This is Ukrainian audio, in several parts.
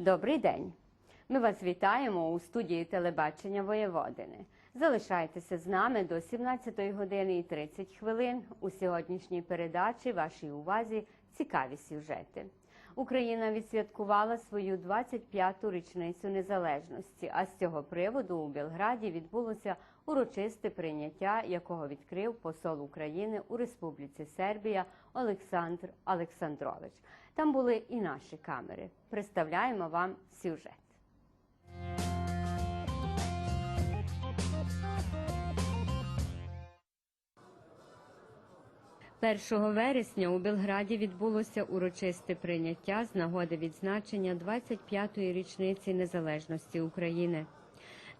Добрий день. Ми вас вітаємо у студії телебачення Воєводини. Залишайтеся з нами до 17 години і 30 хвилин. У сьогоднішній передачі вашій увазі цікаві сюжети. Україна відсвяткувала свою 25-ту річницю незалежності. А з цього приводу у Белграді відбулося урочисте прийняття, якого відкрив посол України у Республіці Сербія Олександр Олександрович. Там були і наші камери. Представляємо вам сюжет. 1 вересня у Белграді відбулося урочисте прийняття з нагоди відзначення 25-ї річниці незалежності України.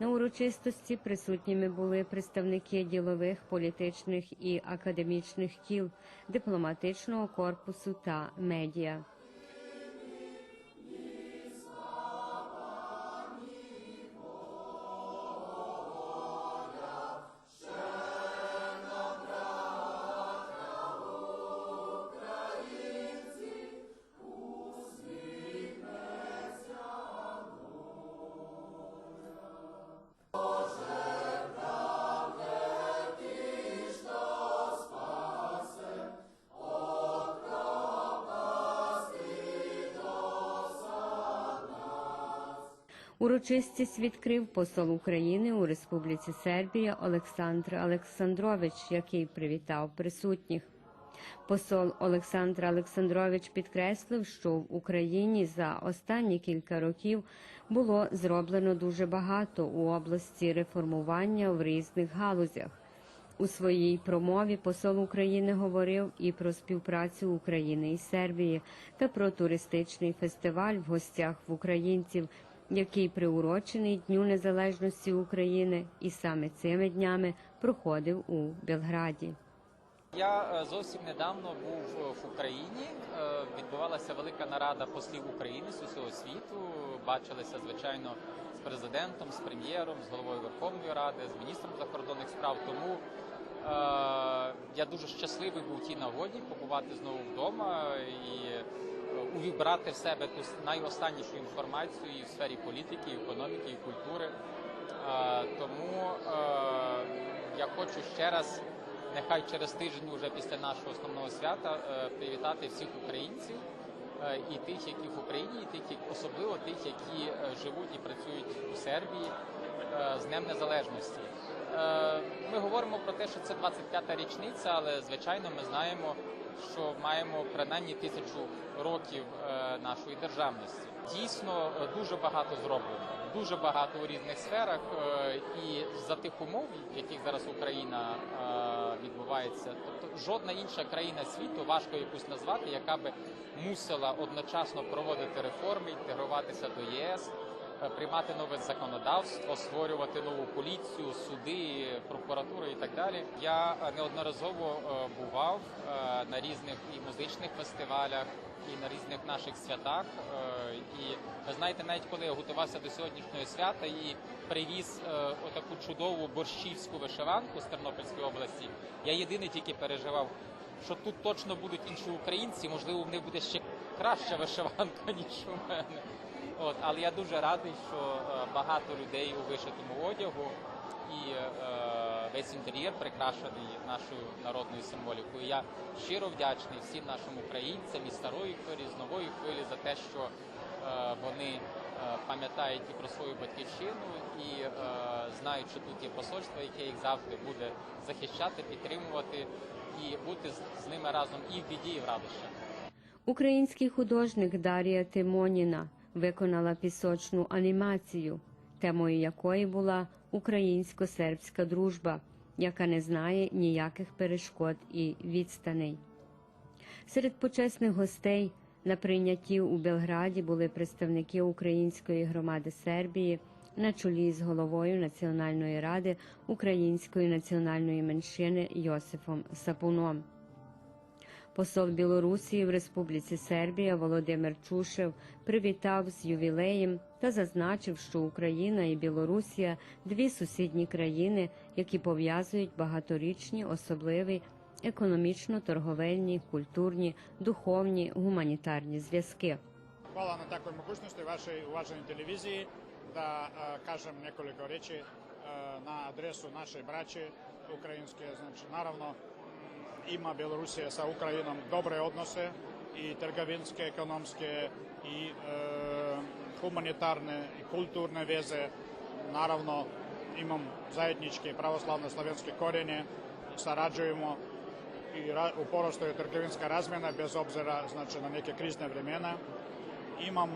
На урочистості присутніми були представники ділових, політичних і академічних кіл, дипломатичного корпусу та медіа. Урочистість відкрив посол України у Республіці Сербія Олександр Олександрович, який привітав присутніх. Посол Олександр Олександрович підкреслив, що в Україні за останні кілька років було зроблено дуже багато у області реформування в різних галузях. У своїй промові посол України говорив і про співпрацю України і Сербії та про туристичний фестиваль в гостях в українців, який приурочений Дню Незалежності України, і саме цими днями проходив у Белграді. Я е, зовсім недавно був е, в Україні. Е, Відбувалася велика нарада послів України з усього світу. Бачилися, звичайно, з президентом, з прем'єром, з головою Верховної Ради, з міністром закордонних справ. Тому я дуже щасливий був тій нагоді побувати знову вдома і увібрати в себе ту найостаннішу інформацію і в сфері політики, і економіки, і культури. Е, Тому е, я хочу ще раз нехай через тиждень, уже після нашого основного свята, е, привітати всіх українців і тих, які в Україні, і тих, особливо тих, які живуть і працюють у Сербії з Днем Незалежності. Ми говоримо про те, що це 25-та річниця, але звичайно ми знаємо, що маємо принаймні тисячу років е, нашої державності. Дійсно, е, дуже багато зроблено, дуже багато у різних сферах, е, і за тих умов, в яких зараз Україна відбувається, тобто жодна інша країна світу важко якусь назвати, яка би мусила одночасно проводити реформи, інтегруватися до ЄС. Е, Приймати нове законодавство, створювати нову поліцію, суди, прокуратуру і так далі. Я е, неодноразово е, бував на різних і музичних фестивалях, і на різних наших святах. І ви знаєте, навіть коли я готувався до сьогоднішнього свята і привіз отаку чудову борщівську вишиванку з Тернопільської області, я єдине тільки переживав, що тут точно будуть інші українці, можливо, в них буде ще краща вишиванка, ніж у мене. От, але я дуже радий, що е, багато людей у вишитому одягу і е, весь інтер'єр прикрашений нашою народною символікою. Я щиро вдячний всім нашим українцям і старої хвилі, з нової хвилі за те, що е, вони е, пам'ятають і про свою батьківщину і е, знають, що тут є посольство, яке їх завжди буде захищати, підтримувати і бути з, з ними разом і в біді, і в радощах. Український художник Дар'я Тимоніна виконала пісочну анімацію, темою якої була українсько-сербська дружба, яка не знає ніяких перешкод і відстаней. Серед почесних гостей на прийнятті у Белграді були представники української громади Сербії на чолі з головою Національної ради української національної меншини Йосифом Сапуном. Посол Білорусі в Республіці Сербія Володимир Чушев привітав з ювілеєм та зазначив, що Україна і Білорусія дві сусідні країни, які пов'язують багаторічні особливі економічно-торговельні, культурні, духовні, гуманітарні зв'язки. hvala na takvoj mogućnosti vašoj uvaženoj televiziji da a, kažem nekoliko reči a, na adresu naše braće ukrajinske. Znači, naravno, ima Belorusija sa Ukrajinom dobre odnose i trgovinske, ekonomske i e, humanitarne i kulturne veze. Naravno, imam zajedničke pravoslavno slovenske korenje, sarađujemo i ra, u je trgovinska razmjena bez obzira znači, na neke krizne vremena. Imam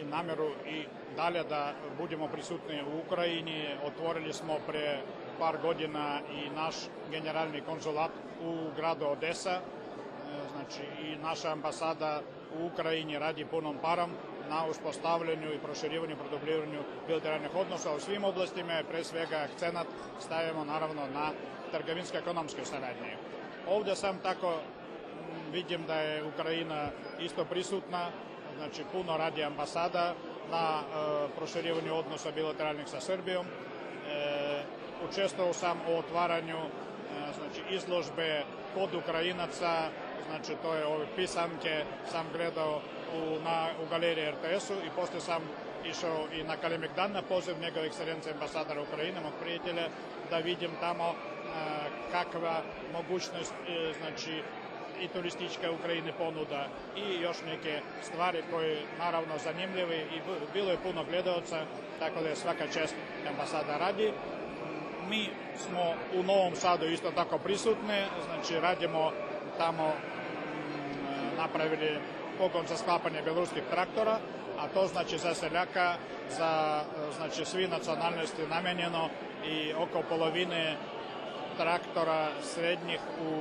i nameru i dalje da budemo prisutni u Ukrajini. Otvorili smo pre par godina i naš generalni konzulat u gradu Odesa. E, Znači i naša ambasada u Ukrajini radi punom parom na uspostavljanju i proširivanju produbljivanju bilateralnih odnosa u svim oblastima, pre svega akcenat stavimo naravno na trgovinsko-ekonomske saradnje. Ovde sam tako vidim da je Ukrajina isto prisutna, znači puno radi ambasada na e, proširivanju odnosa bilateralnih sa Srbijom. E, učestvovao sam u otvaranju e, znači izložbe kod Ukrajinaca, znači to je ove pisanke sam gledao u, na, u galeriji RTS-u i posle sam išao i na Kalemegdan na poziv njegove ekscelencije ambasadora Ukrajine, mog prijatelja, da vidim tamo e, kakva mogućnost e, znači i turistička Ukrajine ponuda i još neke stvari koje naravno zanimljive i bilo je puno gledalca, tako da je svaka čest ambasada radi. Mi smo u Novom Sadu isto tako prisutni, znači radimo tamo mm, napravili pogon za sklapanje beloruskih traktora, a to znači za seljaka, za znači svi nacionalnosti namenjeno i oko polovine traktora srednjih u,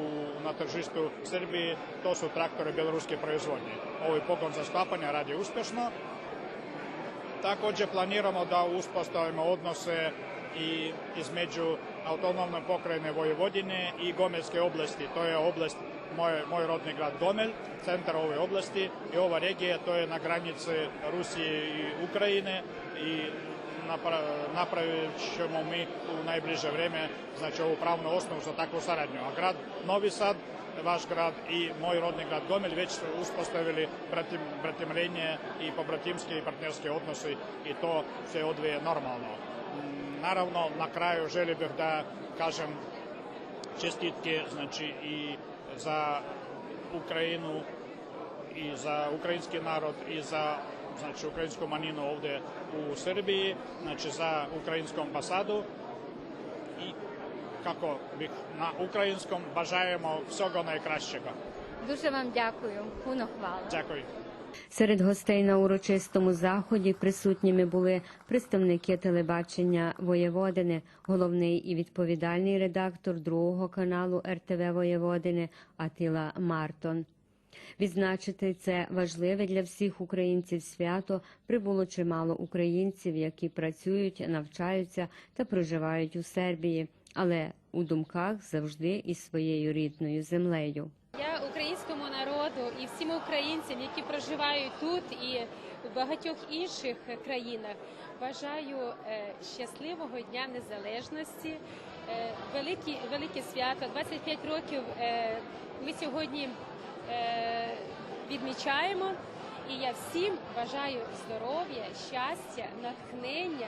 na tržištu Srbije, to su traktori beloruske proizvodnje. Ovaj pogon za sklapanje radi uspešno. Takođe planiramo da uspostavimo odnose i između autonomne pokrajine Vojvodine i Gomelske oblasti. To je oblast, moj, moj rodni grad Gomel, centar ove oblasti i ova regija to je na granici Rusije i Ukrajine i napra, napravit ćemo mi u najbliže vreme znači ovu pravnu osnovu za takvu saradnju. A grad Novi Sad, vaš grad i moj rodni grad Gomel već su uspostavili bratim, bratimljenje i pobratimske i partnerske odnose i to se odvije normalno. Mm, Naravno, na kraju želio bih da kažem čestitke znači i za Ukrajinu i za ukrajinski narod i za znači ukrajinsku manjinu ovde u Srbiji, znači za ukrajinsku ambasadu i kako bih na українському бажаємо всього найкращого. Дуже вам дякую. Puno hvala. Дякую. Серед гостей на урочистому заході присутніми були представники телебачення Воєводини, головний і відповідальний редактор другого каналу РТВ Воєводини Атила Мартон. Відзначити це важливе для всіх українців свято прибуло чимало українців, які працюють, навчаються та проживають у Сербії, але у думках завжди із своєю рідною землею. Я українському народу і всім українцям, які проживають тут і в багатьох інших країнах, бажаю е, щасливого дня незалежності, велике, великі, велике свято. 25 років е, ми сьогодні е, відмічаємо. І я всім бажаю здоров'я, щастя, натхнення,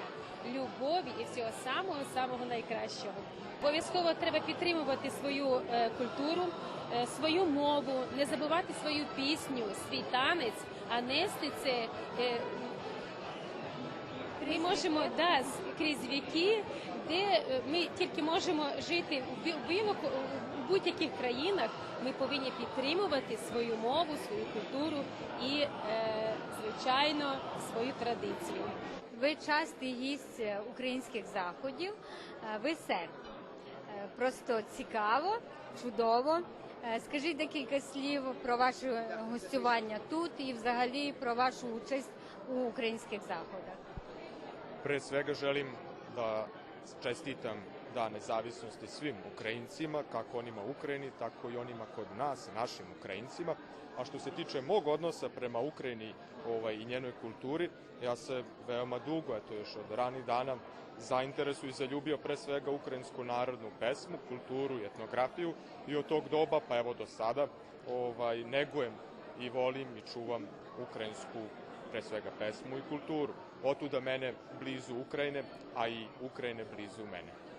любові і всього самого самого найкращого. Обов'язково треба підтримувати свою е, культуру, е, свою мову, не забувати свою пісню, свій танець, а нести це. е, ми можемо да, крізь віки, де ми тільки можемо жити у бі- у будь-яких країнах. Ми повинні підтримувати свою мову, свою культуру і, е, звичайно, свою традицію. Ви частий гість е, українських заходів. Е, Ви серб. Просто цікаво, чудово. Скажіть декілька слів про ваше гостювання тут і взагалі про вашу участь у українських заходах. Pre svega želim da čestitam Dan nezavisnosti svim Ukrajincima, kako onima u Ukrajini, tako i onima kod nas, našim Ukrajincima. A što se tiče mog odnosa prema Ukrajini ovaj, i njenoj kulturi, ja se veoma dugo, eto još od ranih dana, zainteresuju i zaljubio pre svega ukrajinsku narodnu pesmu, kulturu i etnografiju i od tog doba, pa evo do sada, ovaj, negujem i volim i čuvam ukrajinsku pre svega pesmu i kulturu. Otuda mene blizu Ukrajine, a i Ukrajine blizu mene.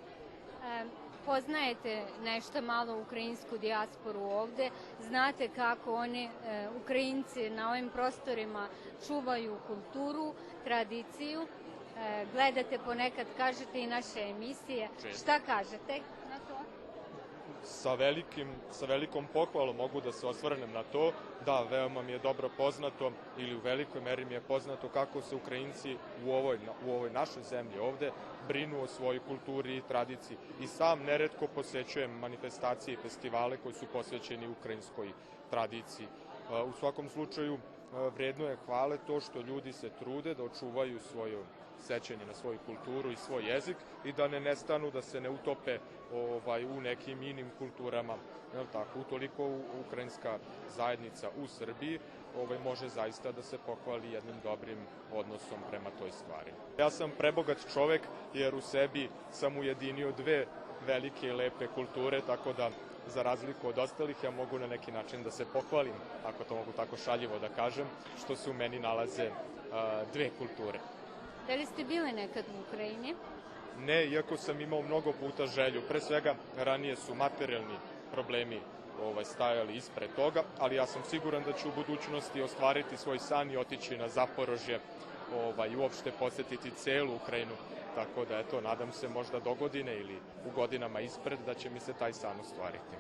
Познаєте nešto malo українську діаспору ovde, znate kako oni, e, Ukrajinci na ovim prostorima čuvaju kulturu, tradiciju, E, gledate ponekad, kažete i naše emisije. Često. Šta kažete? Sa, velikim, sa velikom pohvalom mogu da se osvrnem na to da veoma mi je dobro poznato ili u velikoj meri mi je poznato kako se Ukrajinci u ovoj, u ovoj našoj zemlji ovde brinu o svojoj kulturi i tradiciji i sam neretko posećujem manifestacije i festivale koji su posvećeni ukrajinskoj tradiciji. E, U svakom slučaju e, vredno je hvale to što ljudi se trude da očuvaju svoju sećanje na svoju kulturu i svoj jezik i da ne nestanu, da se ne utope ovaj, u nekim inim kulturama. Jel tako? Utoliko ukrajinska zajednica u Srbiji ovaj, može zaista da se pohvali jednim dobrim odnosom prema toj stvari. Ja sam prebogat čovek jer u sebi sam ujedinio dve velike i lepe kulture, tako da za razliku od ostalih ja mogu na neki način da se pohvalim, ako to mogu tako šaljivo da kažem, što se u meni nalaze a, dve kulture. Da li ste bili nekad u Ukrajini? Ne, iako sam imao mnogo puta želju. Pre svega, ranije su materijalni problemi ovaj, stajali ispred toga, ali ja sam siguran da ću u budućnosti ostvariti svoj san i otići na Zaporožje ovaj, i uopšte posetiti celu Ukrajinu. Tako da, eto, nadam se možda do godine ili u godinama ispred da će mi se taj san ostvariti.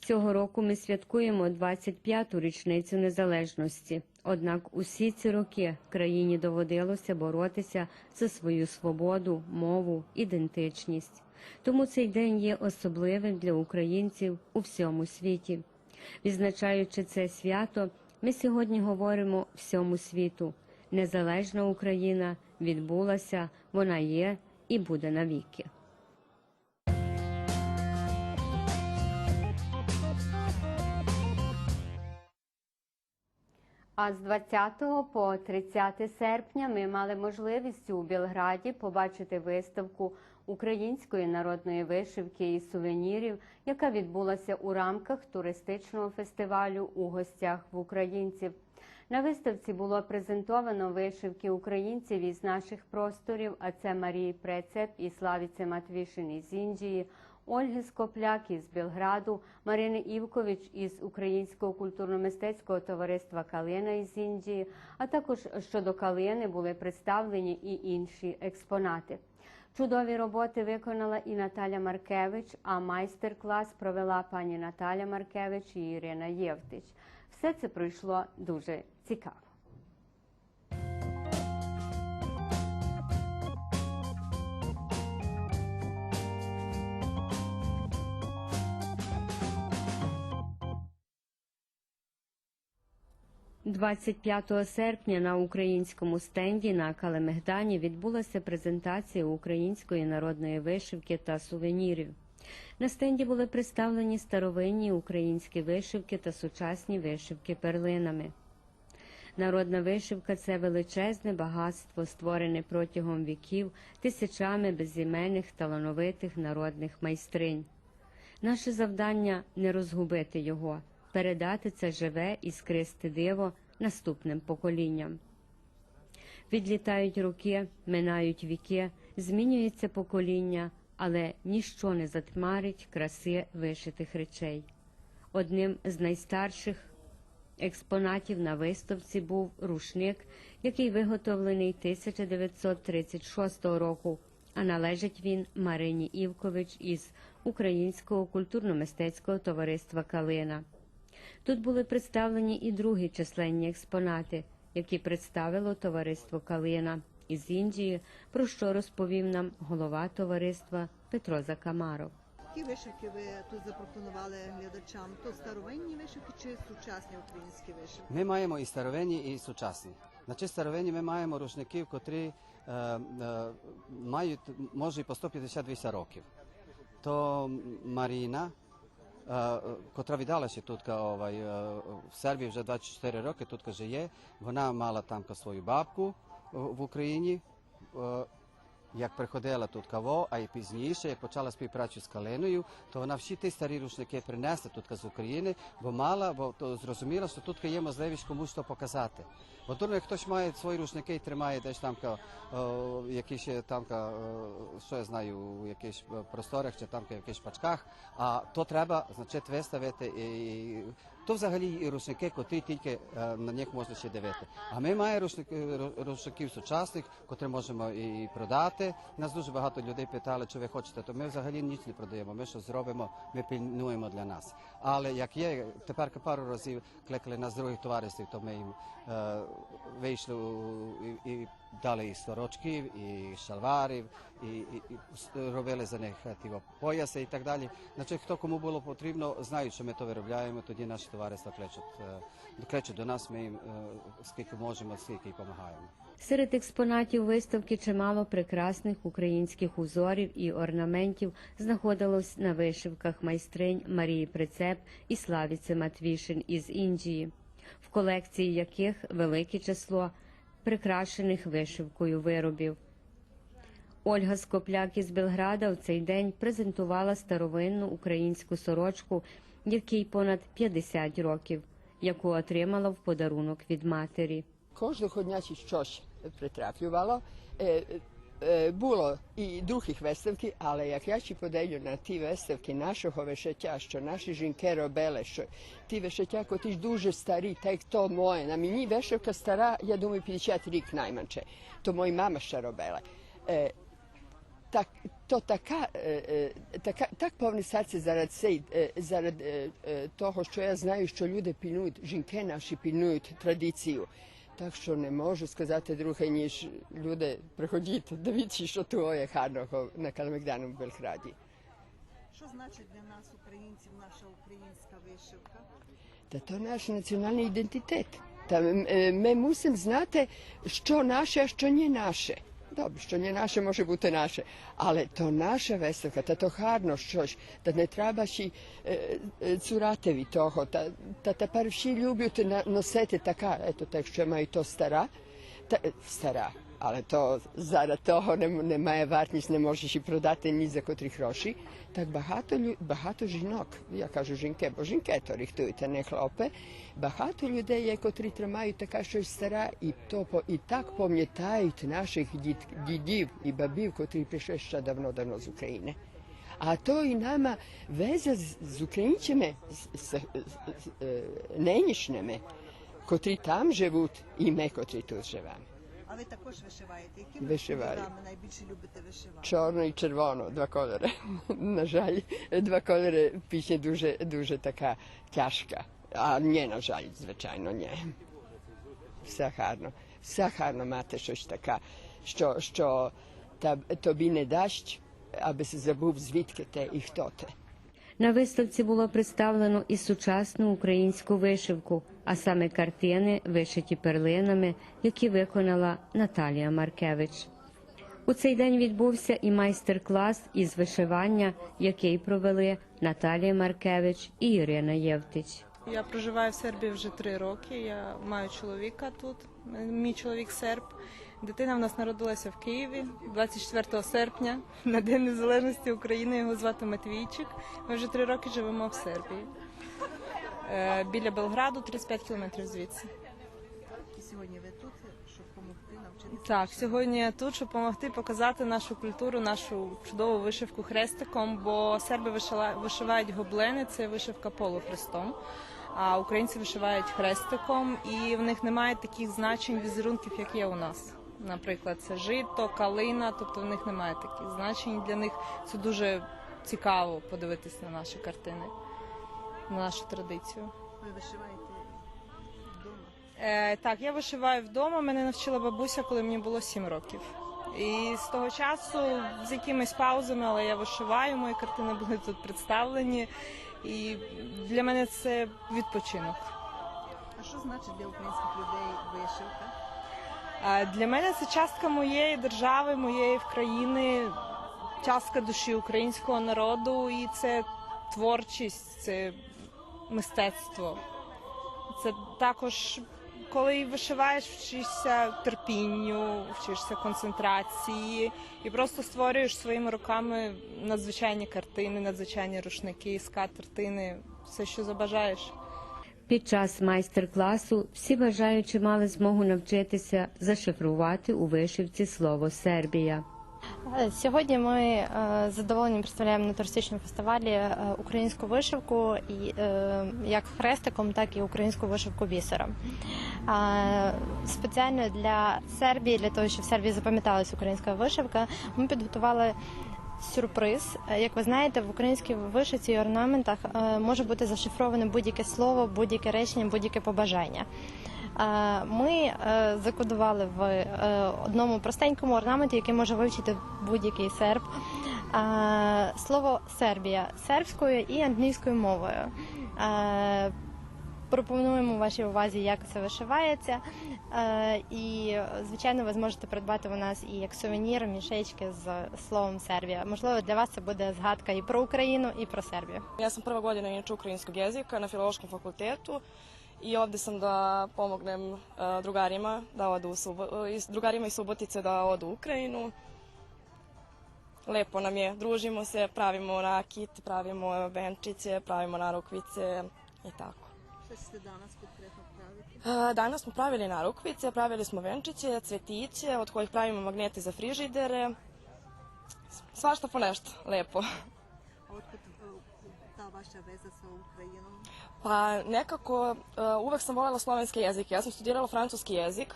Цього року ми святкуємо 25-ту річницю незалежності. Однак усі ці роки країні доводилося боротися за свою свободу, мову, ідентичність. Тому цей день є особливим для українців у всьому світі. Відзначаючи це свято, ми сьогодні говоримо всьому світу. Незалежна Україна відбулася, вона є і буде навіки. А з 20 по 30 серпня ми мали можливість у Білграді побачити виставку української народної вишивки і сувенірів, яка відбулася у рамках туристичного фестивалю у гостях в українців. На виставці було презентовано вишивки українців із наших просторів, а це Марії Прецеп і Славіці Матвішин із Індії, Ольги Скопляк із Білграду, Марини Івкович із Українського культурно-мистецького товариства Калина із Індії, а також щодо Калини були представлені і інші експонати. Чудові роботи виконала і Наталя Маркевич, а майстер-клас провела пані Наталя Маркевич і Ірина Євтич. Все це пройшло дуже цікаво. – 25 серпня на українському стенді на Калемегдані відбулася презентація української народної вишивки та сувенірів. На стенді були представлені старовинні українські вишивки та сучасні вишивки перлинами. Народна вишивка це величезне багатство, створене протягом віків тисячами безіменних талановитих народних майстринь. Наше завдання не розгубити його, передати це живе і скристе диво наступним поколінням. Відлітають роки, минають віки, змінюється покоління, але ніщо не затьмарить краси вишитих речей. Одним з найстарших експонатів на виставці був рушник, який виготовлений 1936 року, а належить він Марині Івкович із Українського культурно-мистецького товариства Калина. Тут були представлені і другі численні експонати, які представило товариство Калина із Індії, про що розповів нам голова товариства Петро Закамаров. Які вишивки ви тут запропонували глядачам? То старовинні вишивки чи сучасні українські вишивки? Ми маємо і старовинні, і сучасні. Значить, старовинні ми маємо рушників, котрі е, е, мають, може, і по 150-200 років. То Маріна, котра віддалася тут ovaj, е, в Сербії вже 24 роки, тут живе. Вона мала там свою бабку е, в Україні. Е, як приходила тут каво, а й пізніше, як почала співпрацю з Калиною, то вона всі ті старі рушники принесла тут з України, бо мала, бо то зрозуміла, що тут є можливість комусь то показати. Бо дурно, як хтось має свої рушники і тримає десь там о, якісь е, там, е, що я знаю, у якихось е, просторах чи там в якихось пачках, а то треба, значить, виставити і то взагалі і рушники, котрі тільки е, на них можна ще дивити. А ми маємо рушники, рушників сучасних, котрі можемо і продати. Нас дуже багато людей питали, чи ви хочете, то ми взагалі ніч не продаємо. Ми що зробимо, ми пильнуємо для нас. Але як є, тепер пару разів кликали нас з других товариствів, то ми їм е, вийшли і, і дали і сорочків, і шалварів, і, і, і робили за них е, пояси і так далі. Значить, хто кому було потрібно, знають, що ми то виробляємо, тоді наші товариства кличуть, е, кличуть до нас, ми їм е, скільки можемо, скільки й допомагаємо. Серед експонатів виставки чимало прекрасних українських узорів і орнаментів знаходилось на вишивках майстринь Марії Прицеп і Славіці Матвішин із Індії, в колекції яких велике число прикрашених вишивкою виробів. Ольга Скопляк із Белграда в цей день презентувала старовинну українську сорочку, якій понад 50 років, яку отримала в подарунок від матері. Кожного дня щось притраплювало. Е, було і других виставки, але як я чи подаю на ті виставки нашого вишиття, що наші жінки робили, що ті вишиття, котрі дуже старі, так то моє. На мені вишивка стара, я думаю, 50 рік найменше. То моя мама ще робила. Е, так, то така, е, е, така, так повне серце зарад цей, е, зарад е, е, того, що я знаю, що люди пільнують, жінки наші пільнують традицію. Так що не можу сказати друге, ніж люди, приходіть, дивіться, що того є гарного на Калмикдану в Белграді. Що значить для нас, українців, наша українська вишивка? Та то наш національний ідентитет. Та м- е, ми мусимо знати, що наше, а що не наше. Добре, що не наше може бути наше, але то наша виставка, та то гарно щось, та не треба ще е, е, цурати від того. Та, та тепер всі люблять на- носити така, ето так, що має то стара, та, але то зараз того не, не вартість, не можеш і продати ні за котрі гроші. Так багато, багато жінок, я кажу жінки, бо жінки то рихтують, а не хлопи. Багато людей є, тримають така щось стара, і, то, і так пам'ятають наших дід, дідів і бабів, котрі прийшли ще давно-давно з України. А то і нама веза з, українцями, з, з, з, з, нинішніми, котрі там живуть, і ми, котрі тут живемо. А ви також вишиваєте? Якими Вишиваю. кольорами найбільше любите вишивати? Чорно і червоно, два кольори. На жаль, два кольори пісня дуже, дуже така тяжка. А ні, на жаль, звичайно, ні. Все гарно. Все гарно мати щось таке, що, що та, тобі не дасть, аби си забув, звідки ти і хто ти. На виставці було представлено і сучасну українську вишивку, а саме картини, вишиті перлинами, які виконала Наталія Маркевич. У цей день відбувся і майстер-клас із вишивання, який провели Наталія Маркевич і Ірина Євтич. Я проживаю в Сербії вже три роки. Я маю чоловіка тут. Мій чоловік серб. Дитина в нас народилася в Києві 24 серпня на День Незалежності України. Його звати Матвійчик. Ми вже три роки живемо в Сербії. Е, Біля Белграду, 35 кілометрів звідси. І сьогодні ви тут, щоб допомогти навчитися. Так, сьогодні я тут, щоб допомогти показати нашу культуру, нашу чудову вишивку хрестиком, бо серби вишивають гоблени, це вишивка полухрестом. А українці вишивають хрестиком, і в них немає таких значень візерунків, як є у нас. Наприклад, це жито, калина, тобто в них немає таких значень. Для них це дуже цікаво подивитись на наші картини, на нашу традицію. Ви вишиваєте вдома? Е, так, я вишиваю вдома. Мене навчила бабуся, коли мені було 7 років. І з того часу з якимись паузами, але я вишиваю, мої картини були тут представлені. І для мене це відпочинок. А що значить для українських людей вишивка? Для мене це частка моєї держави, моєї країни, частка душі українського народу, і це творчість, це мистецтво. Це також коли вишиваєш, вчишся терпінню, вчишся концентрації і просто створюєш своїми руками надзвичайні картини, надзвичайні рушники, скатертини, все, що забажаєш. Під час майстер-класу всі бажаючі мали змогу навчитися зашифрувати у вишивці слово Сербія. Е, Сьогодні ми е, з задоволенням представляємо на туристичному фестивалі е, українську вишивку як хрестиком, так і українську вишивку бісером. Спеціально для Сербії, для того, щоб в Сербії запам'яталась українська вишивка, ми підготували сюрприз. Е, Як ви знаєте, в українській вишивці і орнаментах е, може бути зашифроване будь-яке слово, будь-яке речення, будь-яке побажання. Е, Ми закодували в одному простенькому орнаменті, який може вивчити будь-який серб. Слово Сербія сербською і англійською мовою. Пропонуємо вашій увазі, як це вишивається. І, звичайно, ви зможете придбати у нас і як сувенір, мішечки з словом Сербія. Можливо, для вас це буде згадка і про Україну, і про Сербію. Ja sam prva godina inače ukrajinskog jezika na Filološkom fakultetu i ovde sam da pomognem drugarima da odu drugarima iz Subotice da odu u Ukrajinu. Lepo nam je, družimo se, pravimo rakit, pravimo venčiće, pravimo narukvice i tako. Ж ви danas konkretno pravite? E, Danas smo pravili narukvice, pravili smo venčiće, cvetiće, od kojih pravimo magnete za frižidere. Svašta po nešto, lepo. Otkud е, ta vaša veza sa Ukrajinom? Pa nekako uh, uvek sam voljela slovenske jezike. Ja sam studirala francuski jezik.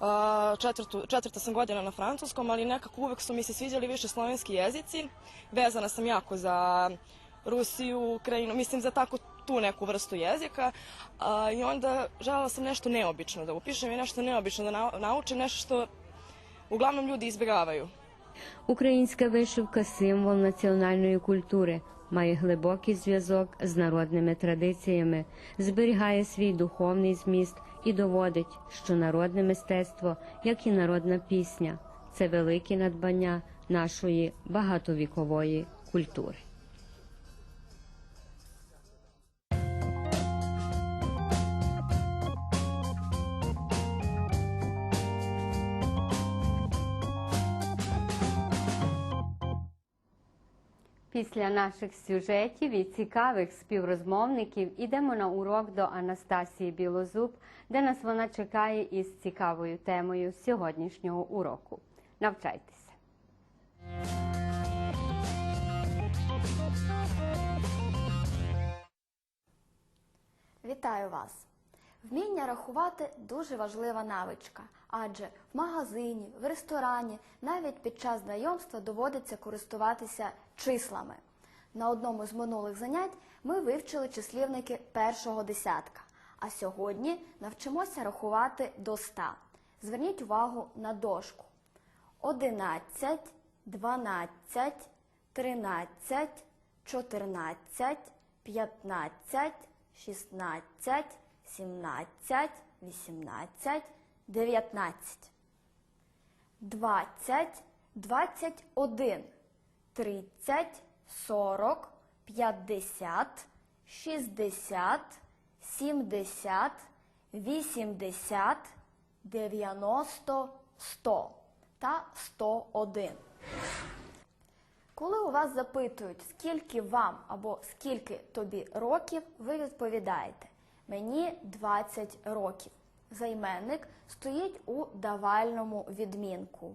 Uh, četvrtu, četvrta sam godina na francuskom, ali nekako uvek su mi se sviđali više slovenski jezici. Vezana sam jako za Rusiju, Ukrajinu, mislim za tako tu neku vrstu jezika. Uh, I onda želela sam nešto neobično da upišem i nešto neobično da nau- naučim, nešto što uglavnom ljudi izbjegavaju. Українська вишивка символ національної культури, має глибокий зв'язок з народними традиціями, зберігає свій духовний зміст і доводить, що народне мистецтво, як і народна пісня, це велике надбання нашої багатовікової культури. Після наших сюжетів і цікавих співрозмовників ідемо на урок до Анастасії Білозуб, де нас вона чекає із цікавою темою сьогоднішнього уроку. Навчайтеся! Вітаю вас! Вміння рахувати дуже важлива навичка, адже в магазині, в ресторані, навіть під час знайомства доводиться користуватися числами. На одному з минулих занять ми вивчили числівники першого десятка, а сьогодні навчимося рахувати до 100. Зверніть увагу на дошку. 11, 12, 13, 14, 15, 16, 17, 18, 19, 20, 21, 30, 40, 50, 60, 70, 80, 90, 100 та 101. Коли у вас запитують, скільки вам або скільки тобі років, ви відповідаєте: мені 20 років. Займенник стоїть у давальному відмінку.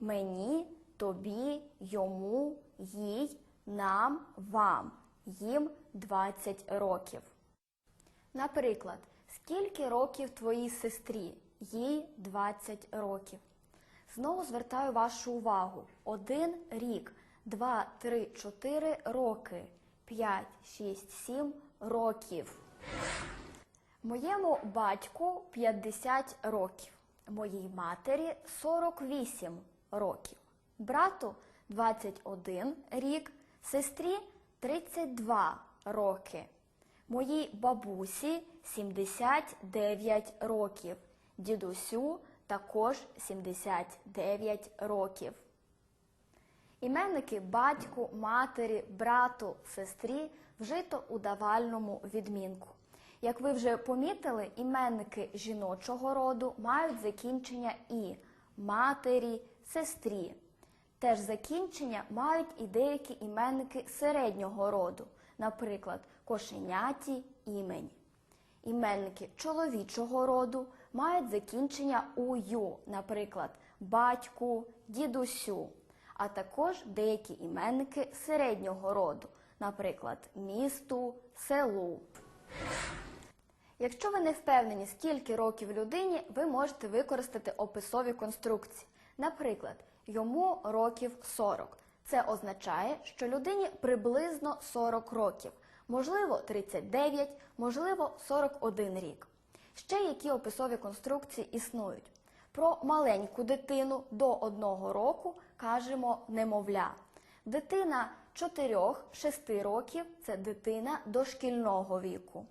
Мені, тобі, йому, їй, нам, вам. Їм 20 років. Наприклад, скільки років твоїй сестрі? Їй 20 років. Знову звертаю вашу увагу. Один рік, два, три, чотири роки, п'ять, шість, сім років. Моєму батьку 50 років, моїй матері 48 років, брату 21 рік, сестрі 32 роки, моїй бабусі 79 років, дідусю також 79 років. Іменники батьку, матері, брату, сестрі вжито у давальному відмінку. Як ви вже помітили, іменники жіночого роду мають закінчення і матері, сестрі. Теж закінчення мають і деякі іменники середнього роду, наприклад, кошеняті імені. Іменники чоловічого роду мають закінчення ую, наприклад, батьку, дідусю, а також деякі іменники середнього роду, наприклад, місту, селу. Якщо ви не впевнені, скільки років людині, ви можете використати описові конструкції. Наприклад, йому років 40. Це означає, що людині приблизно 40 років, можливо 39, можливо 41 рік. Ще які описові конструкції існують. Про маленьку дитину до одного року кажемо немовля. Дитина 4-6 років це дитина дошкільного віку.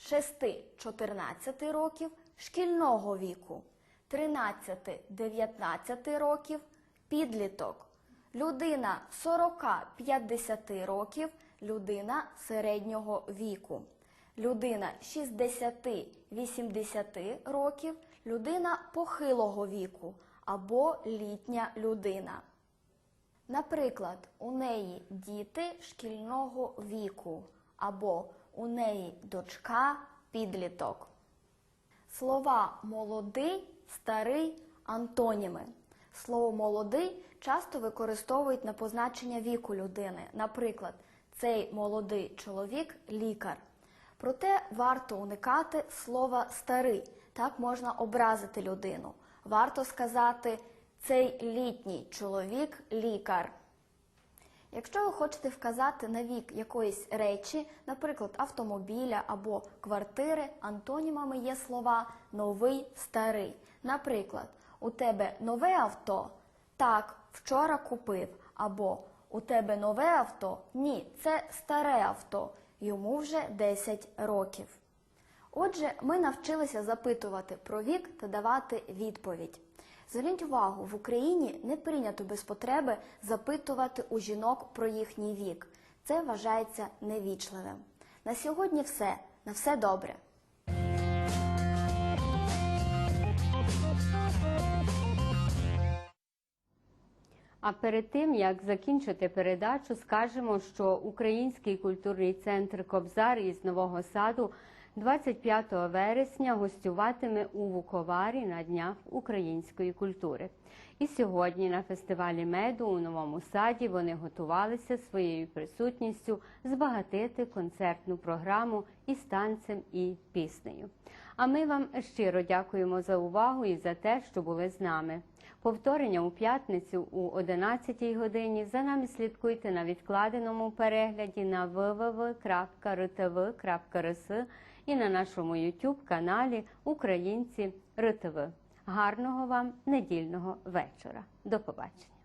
6-14 років шкільного віку, 13-19 років підліток, людина 40-50 років людина середнього віку, людина 60-80 років людина похилого віку або літня людина. Наприклад, у неї діти шкільного віку або у неї дочка підліток. Слова молодий, старий антоніми. Слово молодий часто використовують на позначення віку людини. Наприклад, цей молодий чоловік лікар. Проте варто уникати слова старий. Так можна образити людину. Варто сказати цей літній чоловік лікар. Якщо ви хочете вказати на вік якоїсь речі, наприклад, автомобіля або квартири, антонімами є слова новий, старий. Наприклад, у тебе нове авто? Так, вчора купив. Або у тебе нове авто? Ні, це старе авто. Йому вже 10 років. Отже, ми навчилися запитувати про вік та давати відповідь. Зверніть увагу, в Україні не прийнято без потреби запитувати у жінок про їхній вік. Це вважається невічливим. На сьогодні все. На все добре. А перед тим як закінчити передачу, скажемо, що Український культурний центр Кобзар із Нового Саду 25 вересня гостюватиме у Вуковарі на днях української культури. І сьогодні на фестивалі меду у Новому Саді вони готувалися своєю присутністю збагатити концертну програму із танцем і піснею. А ми вам щиро дякуємо за увагу і за те, що були з нами. Повторення у п'ятницю у 11 годині. За нами слідкуйте на відкладеному перегляді на www.rtv.rs і на нашому YouTube каналі Українці РТВ. Гарного вам недільного вечора. До побачення.